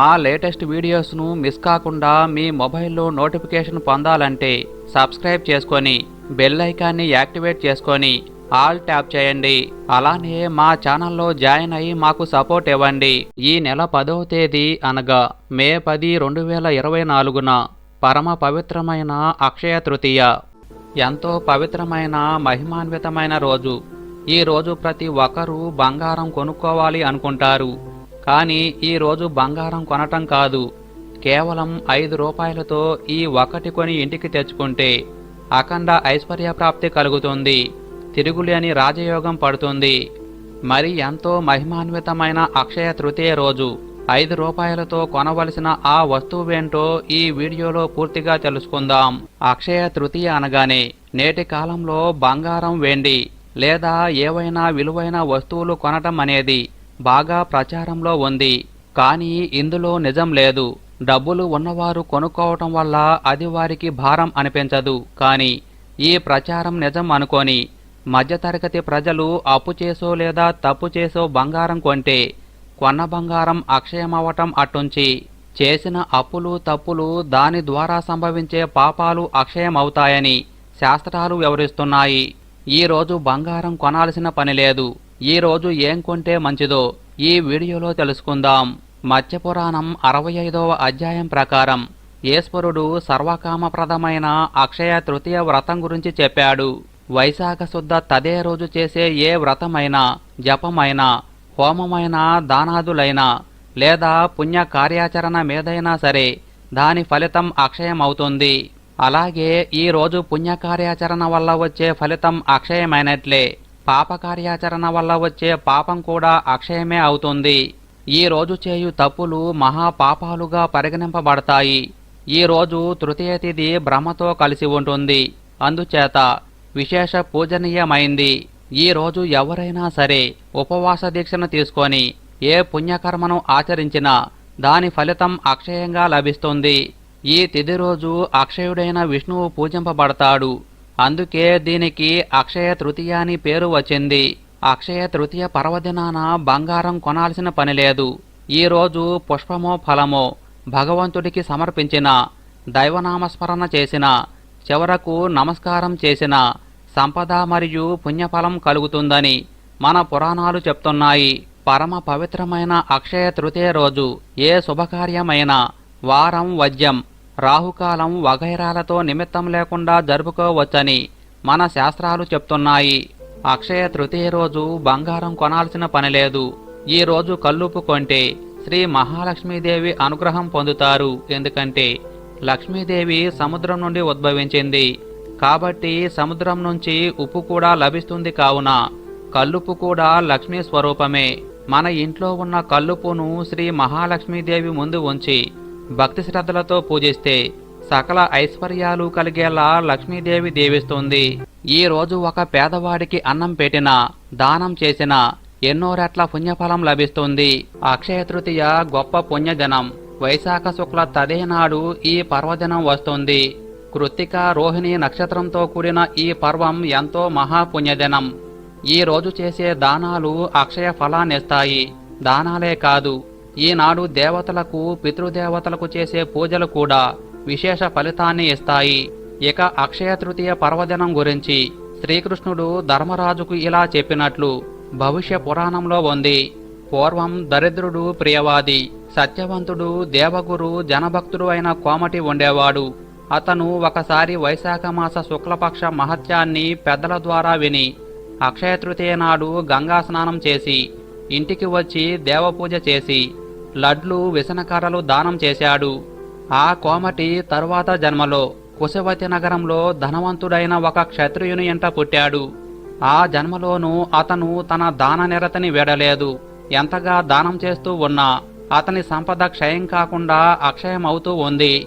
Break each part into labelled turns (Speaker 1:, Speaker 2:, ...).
Speaker 1: మా latest వీడియోస్ను miss కాకుండా మీ మొబైల్లో నోటిఫికేషన్ పొందాలంటే సబ్స్క్రైబ్ చేసుకొని బెల్ ఐకాన్ని యాక్టివేట్ చేసుకొని ఆల్ ట్యాప్ చేయండి. అలానే మా ఛానల్లో జాయిన్ అయ్యి మాకు సపోర్ట్ ఇవ్వండి. ఈ నెల పదవ తేదీ అనగా మే పది రెండు వేల ఇరవై నాలుగున పరమ పవిత్రమైన అక్షయ తృతీయ. ఎంతో పవిత్రమైన మహిమాన్వితమైన రోజు. ఈ రోజు ప్రతి ఒక్కరూ బంగారం కొనుక్కోవాలి అనుకుంటారు. కానీ ఈ రోజు బంగారం కొనటం కాదు. కేవలం ఐదు రూపాయలతో ఈ ఒకటి కొని ఇంటికి తెచ్చుకుంటే అఖండ ఐశ్వర్య ప్రాప్తి కలుగుతుంది. తిరుగులేని రాజయోగం పడుతుంది. మరి ఎంతో మహిమాన్వితమైన అక్షయ తృతీయ రోజు. ఐదు రూపాయలతో కొనవలసిన ఆ వస్తువేంటో ఈ వీడియోలో పూర్తిగా తెలుసుకుందాం. అక్షయ తృతీయ అనగానే నేటి కాలంలో బంగారం వెండి లేదా ఏవైనా విలువైన వస్తువులు కొనటం అనేది బాగా ప్రచారంలో ఉంది. కానీ ఇందులో నిజం లేదు. డబ్బులు ఉన్నవారు కొనుక్కోవటం వల్ల అది వారికి భారం అనిపించదు. కానీ ఈ ప్రచారం నిజం అనుకొని మధ్యతరగతి ప్రజలు అప్పు చేసో లేదా తప్పు చేసో బంగారం కొంటే కొన్న బంగారం అక్షయమవటం అట్టుంచి చేసిన అప్పులు తప్పులు దాని ద్వారా సంభవించే పాపాలు అక్షయమవుతాయని శాస్త్రాలు వివరిస్తున్నాయి. ఈ రోజు బంగారం కొనాల్సిన పని లేదు. ఈరోజు ఏం కొంటే మంచిదో ఈ వీడియోలో తెలుసుకుందాం. మత్స్యపురాణం అరవై ఐదవ అధ్యాయం ప్రకారం ఈశ్వరుడు సర్వకామప్రదమైన అక్షయ తృతీయ వ్రతం గురించి చెప్పాడు. వైశాఖ శుద్ధ తదే రోజు చేసే ఏ వ్రతమైనా జపమైనా హోమమైనా దానాదులైనా లేదా పుణ్య కార్యాచరణ మీదైనా సరే దాని ఫలితం అక్షయమవుతుంది. అలాగే ఈ రోజు వల్ల వచ్చే ఫలితం అక్షయమైనట్లే. పాప కార్యాచరణ వల్ల వచ్చే పాపం కూడా అక్షయమే అవుతుంది. ఈ రోజు చేయు తప్పులు మహా పాపాలుగా పరిగణింపబడతాయి. ఈ రోజు తృతీయ తిథి బ్రహ్మతో కలిసి ఉంటుంది. అందుచేత విశేష పూజనీయమైంది. ఈ రోజు ఎవరైనా సరే ఉపవాస దీక్షను తీసుకొని ఏ పుణ్యకర్మను ఆచరించినా దాని ఫలితం అక్షయంగా లభిస్తుంది. ఈ తిథి రోజు అక్షయుడైన విష్ణువు పూజింపబడతాడు. అందుకే దీనికి అక్షయ తృతీయ అని పేరు వచ్చింది. అక్షయ తృతీయ పర్వదినాన బంగారం కొనాల్సిన పని లేదు. ఈ రోజు పుష్పమో ఫలమో భగవంతుడికి సమర్పించిన దైవనామస్మరణ చేసిన చివరకు నమస్కారం చేసిన సంపద మరియు పుణ్యఫలం కలుగుతుందని మన పురాణాలు చెప్తున్నాయి. పరమ పవిత్రమైన అక్షయ తృతీయ రోజు ఏ శుభకార్యమైన వారం వజ్యం రాహుకాలం వగైరాలతో నిమిత్తం లేకుండా జరుపుకోవచ్చని మన శాస్త్రాలు చెప్తున్నాయి. అక్షయ తృతీయ రోజు బంగారం కొనాల్సిన పని లేదు. ఈ రోజు కల్లుపు కొంటే శ్రీ మహాలక్ష్మీదేవి అనుగ్రహం పొందుతారు. ఎందుకంటే లక్ష్మీదేవి సముద్రం నుండి ఉద్భవించింది. కాబట్టి సముద్రం నుంచి ఉప్పు కూడా లభిస్తుంది కావున కల్లుపు కూడా లక్ష్మీ స్వరూపమే. మన ఇంట్లో ఉన్న కల్లుపును శ్రీ మహాలక్ష్మీదేవి ముందు ఉంచి భక్తి శ్రద్ధలతో పూజిస్తే సకల ఐశ్వర్యాలు కలిగేలా లక్ష్మీదేవి దీవిస్తుంది. ఈ రోజు ఒక పేదవాడికి అన్నం పెట్టినా దానం చేసినా ఎన్నో రెట్ల పుణ్యఫలం లభిస్తుంది. అక్షయ తృతీయ గొప్ప పుణ్యదినం వైశాఖ శుక్ల తదే నాడు ఈ పర్వదినం వస్తుంది. కృత్తిక రోహిణి నక్షత్రంతో కూడిన ఈ పర్వం ఎంతో మహాపుణ్యదినం ఈ రోజు చేసే దానాలు అక్షయ ఫలాన్నిస్తాయి. దానాలే కాదు ఈనాడు దేవతలకు పితృదేవతలకు చేసే పూజలు కూడా విశేష ఫలితాన్ని ఇస్తాయి. ఇక అక్షయ తృతీయ పర్వదినం గురించి శ్రీకృష్ణుడు ధర్మరాజుకు ఇలా చెప్పినట్లు భవిష్య పురాణంలో ఉంది. పూర్వం దరిద్రుడు ప్రియవాది సత్యవంతుడు దేవగురు జనభక్తుడు అయిన కోమటి ఉండేవాడు. అతను ఒకసారి వైశాఖ మాస శుక్లపక్ష మహత్యాన్ని పెద్దల ద్వారా విని అక్షయ తృతీయ నాడు గంగా స్నానం చేసి ఇంటికి వచ్చి దేవపూజ చేసి లడ్లు విసనకర్రలు దానం చేశాడు. ఆ కోమటి తరువాత జన్మలో కుశవతి నగరంలో ధనవంతుడైన ఒక క్షత్రియుని ఎంట పుట్టాడు. ఆ జన్మలోనూ అతను తన దాన నిరతని వీడలేదు. ఎంతగా దానం చేస్తూ ఉన్నా అతని సంపద క్షయం కాకుండా అక్షయమవుతూ ఉంది.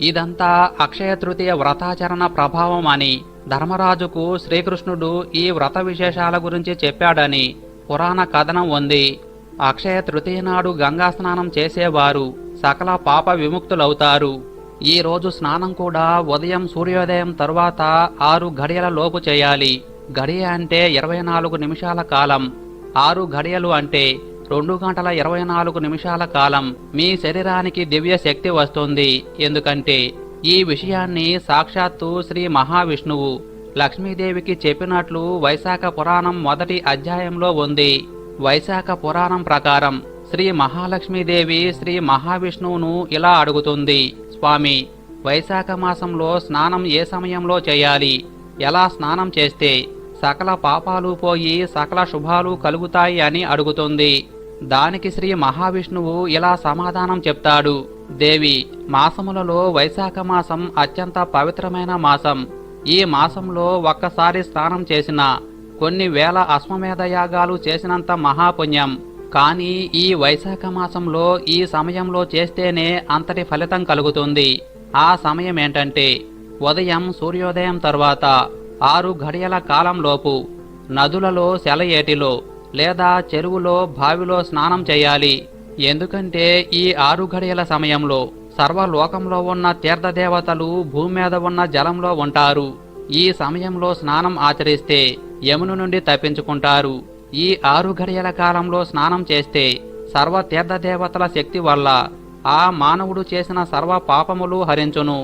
Speaker 1: ఇదంతా అక్షయ తృతీయ వ్రతాచరణ ప్రభావం అని ధర్మరాజుకు శ్రీకృష్ణుడు ఈ వ్రత విశేషాల గురించి చెప్పాడని పురాణ కథనం ఉంది. అక్షయ తృతీయ నాడు గంగా స్నానం చేసేవారు. సకల పాప విముక్తులవుతారు. ఈ రోజు స్నానం కూడా ఉదయం సూర్యోదయం తరువాత ఆరు ఘడియల లోపు చేయాలి. గడియ అంటే ఇరవై నాలుగు నిమిషాల కాలం. ఆరు గడియలు అంటే రెండు గంటల ఇరవై నాలుగు నిమిషాల కాలం. మీ శరీరానికి దివ్య శక్తి వస్తుంది. ఎందుకంటే ఈ విషయాన్ని సాక్షాత్తు శ్రీ మహావిష్ణువు లక్ష్మీదేవికి చెప్పినట్లు వైశాఖ పురాణం మొదటి అధ్యాయంలో ఉంది. వైశాఖ పురాణం ప్రకారం శ్రీ మహాలక్ష్మీదేవి శ్రీ మహావిష్ణువును ఇలా అడుగుతుంది. స్వామి వైశాఖ మాసంలో స్నానం ఏ సమయంలో చేయాలి? ఎలా స్నానం చేస్తే సకల పాపాలు పోయి సకల శుభాలు కలుగుతాయి అని అడుగుతుంది. దానికి శ్రీ మహావిష్ణువు ఇలా సమాధానం చెప్తాడు. దేవి మాసములలో వైశాఖ మాసం అత్యంత పవిత్రమైన మాసం. ఈ మాసంలో ఒక్కసారి స్నానం చేసిన కొన్ని వేల అశ్వమేధ యాగాలు చేసినంత మహాపుణ్యం. కానీ ఈ వైశాఖ మాసంలో ఈ సమయంలో చేస్తేనే అంతటి ఫలితం కలుగుతుంది. ఆ సమయం ఏంటంటే ఉదయం సూర్యోదయం తర్వాత ఆరు గడియల కాలంలోపు నదులలో సెలయేటిలో లేదా చెరువులో బావిలో స్నానం చేయాలి. ఎందుకంటే ఈ ఆరు గడియల సమయంలో సర్వలోకంలో ఉన్న తీర్థదేవతలు భూమి మీద ఉన్న జలంలో ఉంటారు. ఈ సమయంలో స్నానం ఆచరిస్తే యమును నుండి తప్పించుకుంటారు. ఈ ఆరు గడియల కాలంలో స్నానం చేస్తే సర్వ తీర్థదేవతల శక్తి వల్ల ఆ మానవుడు చేసిన సర్వ పాపములు హరించును.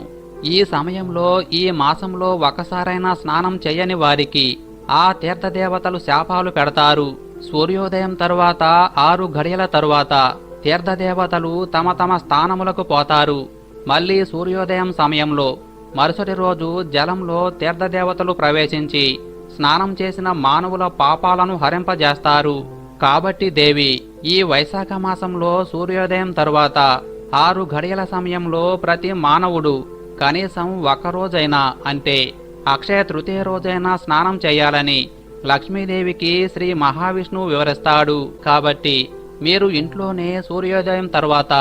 Speaker 1: ఈ సమయంలో ఈ మాసంలో ఒకసారైనా స్నానం చేయని వారికి ఆ తీర్థదేవతలు శాపాలు పెడతారు. సూర్యోదయం తరువాత ఆరు గడియల తరువాత తీర్థదేవతలు తమ తమ స్థానములకు పోతారు. మళ్ళీ సూర్యోదయం సమయంలో మరుసటి రోజు జలంలో తీర్థదేవతలు ప్రవేశించి స్నానం చేసిన మానవుల పాపాలను హరింపజేస్తారు. కాబట్టి దేవి ఈ వైశాఖ మాసంలో సూర్యోదయం తరువాత ఆరు గడియల సమయంలో ప్రతి మానవుడు కనీసం ఒక్కరోజైనా అంటే అక్షయ తృతీయ రోజైనా స్నానం చేయాలని లక్ష్మీదేవికి శ్రీ మహావిష్ణువు వివరిస్తాడు. కాబట్టి మీరు ఇంట్లోనే సూర్యోదయం తర్వాత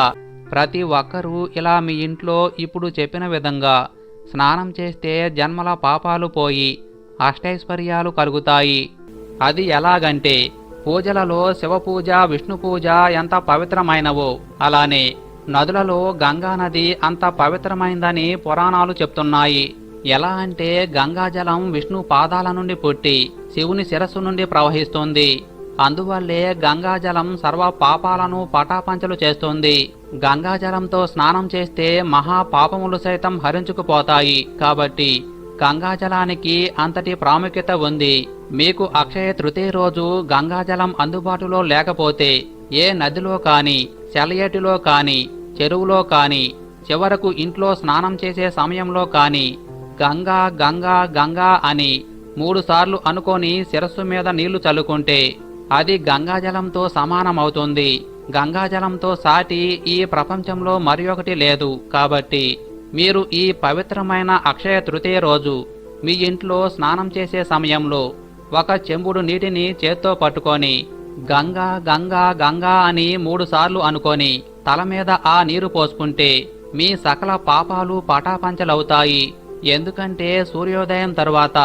Speaker 1: ప్రతి ఒక్కరూ ఇలా మీ ఇంట్లో ఇప్పుడు చెప్పిన విధంగా స్నానం చేస్తే జన్మల పాపాలు పోయి అష్టైశ్వర్యాలు కలుగుతాయి. అది ఎలాగంటే పూజలలో శివపూజ విష్ణు పూజ ఎంత పవిత్రమైనవో అలానే నదులలో గంగా నది అంత పవిత్రమైందని పురాణాలు చెప్తున్నాయి. ఎలా అంటే గంగాజలం విష్ణు పాదాల నుండి పుట్టి శివుని శిరస్సు నుండి ప్రవహిస్తుంది. అందువల్లే గంగాజలం సర్వ పాపాలను పటాపంచలు చేస్తుంది. గంగాజలంతో స్నానం చేస్తే మహా పాపములు సైతం హరించుకుపోతాయి. కాబట్టి గంగాజలానికి అంతటి ప్రాముఖ్యత ఉంది. మీకు అక్షయ తృతీయ రోజు గంగాజలం అందుబాటులో లేకపోతే ఏ నదిలో కాని సెలయేటిలో కాని చెరువులో కాని చివరకు ఇంట్లో స్నానం చేసే సమయంలో కాని గంగా గంగా గంగా అని మూడు సార్లు అనుకొని శిరస్సు మీద నీళ్ళు చల్లుకుంటే అది గంగాజలంతో సమానమవుతుంది. గంగాజలంతో సాటి ఈ ప్రపంచంలో మరి ఒకటి లేదు. కాబట్టి మీరు ఈ పవిత్రమైన అక్షయ తృతీయ రోజు మీ ఇంట్లో స్నానం చేసే సమయంలో ఒక చెంబుడు నీటిని చేత్తో పట్టుకొని గంగా గంగా గంగా అని మూడుసార్లు అనుకొని తల మీద ఆ నీరు పోసుకుంటే మీ సకల పాపాలు పటాపంచలవుతాయి. ఎందుకంటే సూర్యోదయం తరువాత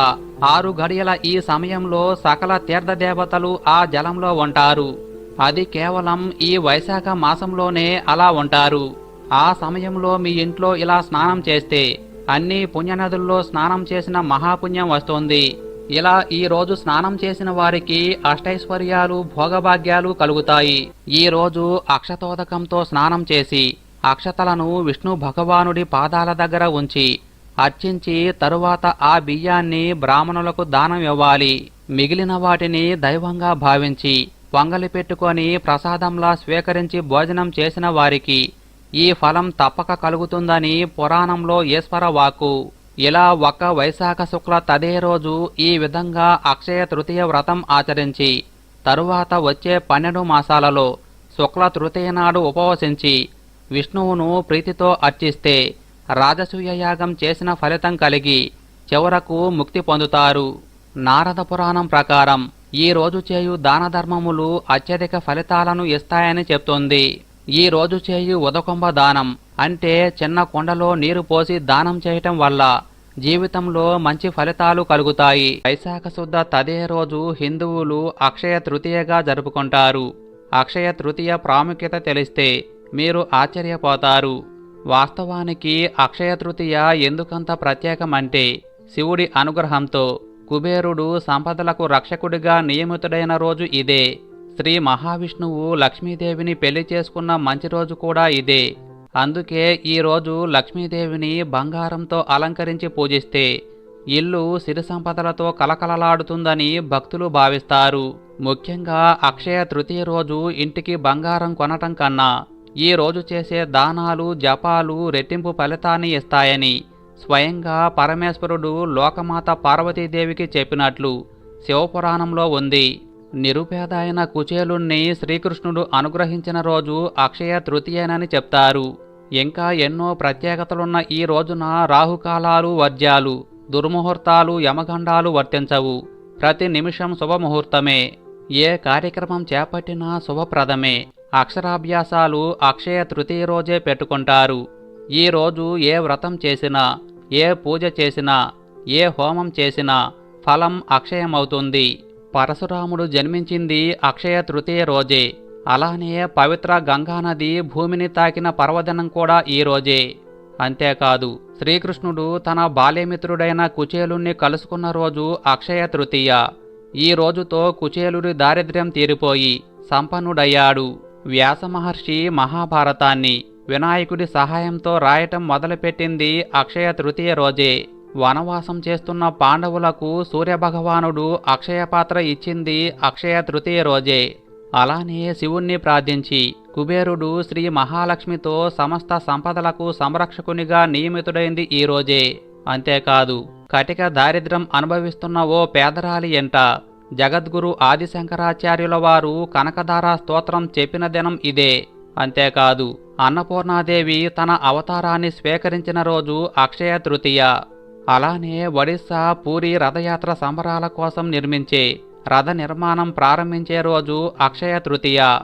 Speaker 1: ఆరు గడియల ఈ సమయంలో సకల తీర్థదేవతలు ఆ జలంలో ఉంటారు. అది కేవలం ఈ వైశాఖ మాసంలోనే అలా ఉంటారు. ఆ సమయంలో మీ ఇంట్లో ఇలా స్నానం చేస్తే అన్ని పుణ్యనదుల్లో స్నానం చేసిన మహాపుణ్యం వస్తుంది. ఇలా ఈ రోజు స్నానం చేసిన వారికి అష్టైశ్వర్యాలు భోగభాగ్యాలు కలుగుతాయి. ఈ రోజు అక్షతోదకంతో స్నానం చేసి అక్షతలను విష్ణు భగవానుడి పాదాల దగ్గర ఉంచి అర్చించి తరువాత ఆ బియ్యాన్ని బ్రాహ్మణులకు దానం ఇవ్వాలి. మిగిలిన వాటిని దైవంగా భావించి పొంగలి పెట్టుకొని ప్రసాదంలా స్వీకరించి భోజనం చేసిన వారికి ఈ ఫలం తప్పక కలుగుతుందని పురాణంలో ఈశ్వర వాక్కు. ఇలా ఒక వైశాఖ శుక్ల తదే రోజు ఈ విధంగా అక్షయ తృతీయ వ్రతం ఆచరించి తరువాత వచ్చే పన్నెండు మాసాలలో శుక్ల తృతీయ నాడు ఉపవసించి విష్ణువును ప్రీతితో అర్చిస్తే రాజసూయ యాగం చేసిన ఫలితం కలిగి చివరకు ముక్తి పొందుతారు. నారద పురాణం ప్రకారం ఈ రోజు చేయు దాన ధర్మములు అత్యధిక ఫలితాలను ఇస్తాయని చెప్తుంది. ఈ రోజు చేయు ఉదకొంబ దానం అంటే చిన్న కొండలో నీరు పోసి దానం చేయటం వల్ల జీవితంలో మంచి ఫలితాలు కలుగుతాయి. వైశాఖ శుద్ధ తదే రోజు హిందువులు అక్షయ తృతీయగా జరుపుకుంటారు. అక్షయ తృతీయ ప్రాముఖ్యత తెలిస్తే మీరు ఆశ్చర్యపోతారు. వాస్తవానికి అక్షయ తృతీయ ఎందుకంత ప్రత్యేకమంటే శివుడి అనుగ్రహంతో కుబేరుడు సంపదలకు రక్షకుడిగా నియమితుడైన రోజు ఇదే. శ్రీ మహావిష్ణువు లక్ష్మీదేవిని పెళ్ళి చేసుకున్న మంచి రోజు కూడా ఇదే. అందుకే ఈ రోజు లక్ష్మీదేవిని బంగారంతో అలంకరించి పూజిస్తే ఇల్లు సిరి సంపదలతో కలకలలాడుతుందని భక్తులు భావిస్తారు. ముఖ్యంగా అక్షయ తృతీయ రోజు ఇంటికి బంగారం కొనటం కన్నా ఈ రోజు చేసే దానాలు జపాలు రెట్టింపు ఫలితాన్ని ఇస్తాయని స్వయంగా పరమేశ్వరుడు లోకమాత పార్వతీదేవికి చెప్పినట్లు శివపురాణంలో ఉంది. నిరుపేద అయిన కుచేలుణ్ణి శ్రీకృష్ణుడు అనుగ్రహించిన రోజు అక్షయ తృతీయనని చెప్తారు. ఇంకా ఎన్నో ప్రత్యేకతలున్న ఈ రోజున రాహుకాలాలు వర్జ్యాలు దుర్ముహూర్తాలు యమగండాలు వర్తించవు. ప్రతి నిమిషం శుభముహూర్తమే. ఏ కార్యక్రమం చేపట్టినా శుభప్రదమే. అక్షరాభ్యాసాలు అక్షయ తృతీయ రోజే పెట్టుకుంటారు. ఈ రోజు ఏ వ్రతం చేసినా ఏ పూజ చేసినా ఏ హోమం చేసినా ఫలం అక్షయమవుతుంది. పరశురాముడు జన్మించింది అక్షయ తృతీయ రోజే. అలానే పవిత్ర గంగానది భూమిని తాకిన పర్వదినం కూడా ఈ రోజే. అంతేకాదు శ్రీకృష్ణుడు తన బాల్యమిత్రుడైన కుచేలుణ్ణి కలుసుకున్న రోజు అక్షయ తృతీయ. ఈ రోజుతో కుచేలుడి దారిద్ర్యం తీరిపోయి సంపన్నుడయ్యాడు. వ్యాసమహర్షి మహాభారతాన్ని వినాయకుడి సహాయంతో రాయటం మొదలుపెట్టింది అక్షయ తృతీయ రోజే. వనవాసం చేస్తున్న పాండవులకు సూర్యభగవానుడు అక్షయ పాత్ర ఇచ్చింది అక్షయ తృతీయ రోజే. అలానే శివుణ్ణి ప్రార్థించి కుబేరుడు శ్రీ మహాలక్ష్మితో సమస్త సంపదలకు సంరక్షకునిగా నియమితుడైంది ఈ రోజే. అంతేకాదు కటిక దారిద్ర్యం అనుభవిస్తున్న ఓ పేదరాలి ఎంట జగద్గురు ఆదిశంకరాచార్యుల వారు కనకధార స్తోత్రం చెప్పిన దినం ఇదే. అంతేకాదు అన్నపూర్ణాదేవి తన అవతారాన్ని స్వీకరించిన రోజు అక్షయ తృతీయ. అలానే ఒడిస్సా పూరి రథయాత్ర సంబరాల కోసం నిర్మించే రథ నిర్మాణం ప్రారంభించే రోజు అక్షయ తృతీయ.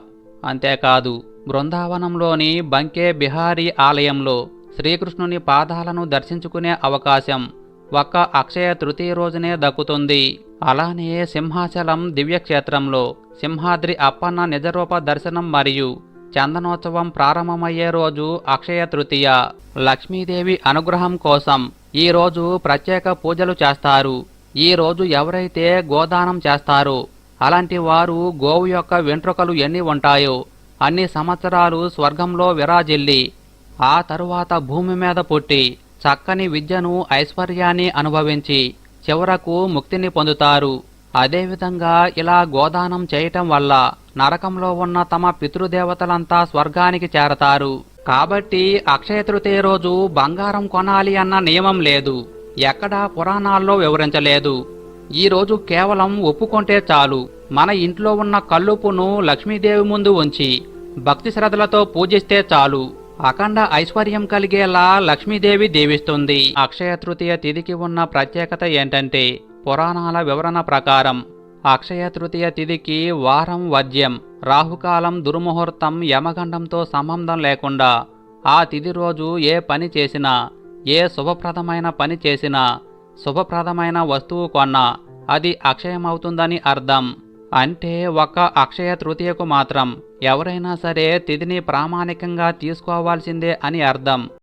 Speaker 1: అంతేకాదు బృందావనంలోని బంకే బిహారీ ఆలయంలో శ్రీకృష్ణుని పాదాలను దర్శించుకునే అవకాశం. ఒక్క అక్షయ తృతీయ రోజునే దక్కుతుంది. అలానే సింహాచలం దివ్యక్షేత్రంలో సింహాద్రి అప్పన్న నిజరూప దర్శనం మరియు చందనోత్సవం ప్రారంభమయ్యే రోజు అక్షయ తృతీయ. లక్ష్మీదేవి అనుగ్రహం కోసం ఈ రోజు ప్రత్యేక పూజలు చేస్తారు. ఈ రోజు ఎవరైతే గోదానం చేస్తారో అలాంటి వారు గోవు యొక్క వెంట్రుకలు ఎన్ని ఉంటాయో అన్ని సంవత్సరాలు స్వర్గంలో విరాజిల్లి ఆ తరువాత భూమి మీద పుట్టి చక్కని విద్యను ఐశ్వర్యాన్ని అనుభవించి చివరకు ముక్తిని పొందుతారు. అదేవిధంగా ఇలా గోదానం చేయటం వల్ల నరకంలో ఉన్న తమ పితృదేవతలంతా స్వర్గానికి చేరతారు. కాబట్టి అక్షయ తృతీయ రోజు బంగారం కొనాలి అన్న నియమం లేదు. ఎక్కడా పురాణాల్లో వివరించలేదు. ఈ రోజు కేవలం ఒప్పుకుంటే చాలు. మన ఇంట్లో ఉన్న కల్లుపును లక్ష్మీదేవి ముందు ఉంచి భక్తి శ్రద్ధలతో పూజిస్తే చాలు. అఖండ ఐశ్వర్యం కలిగేలా లక్ష్మీదేవి దీవిస్తుంది. అక్షయ తృతీయ తిథికి ఉన్న ప్రత్యేకత ఏంటంటే పురాణాల వివరణ ప్రకారం అక్షయ తృతీయ తిథికి వారం వద్యం రాహుకాలం దుర్ముహూర్తం యమగండంతో సంబంధం లేకుండా ఆ తిథి రోజు ఏ పని చేసినా ఏ శుభప్రదమైన పని చేసినా శుభప్రదమైన వస్తువు కొన్నా అది అక్షయమవుతుందని అర్థం. అంటే ఒక అక్షయ తృతీయకు మాత్రం ఎవరైనా సరే తిథిని ప్రామాణికంగా తీసుకోవాల్సిందే అని అర్థం.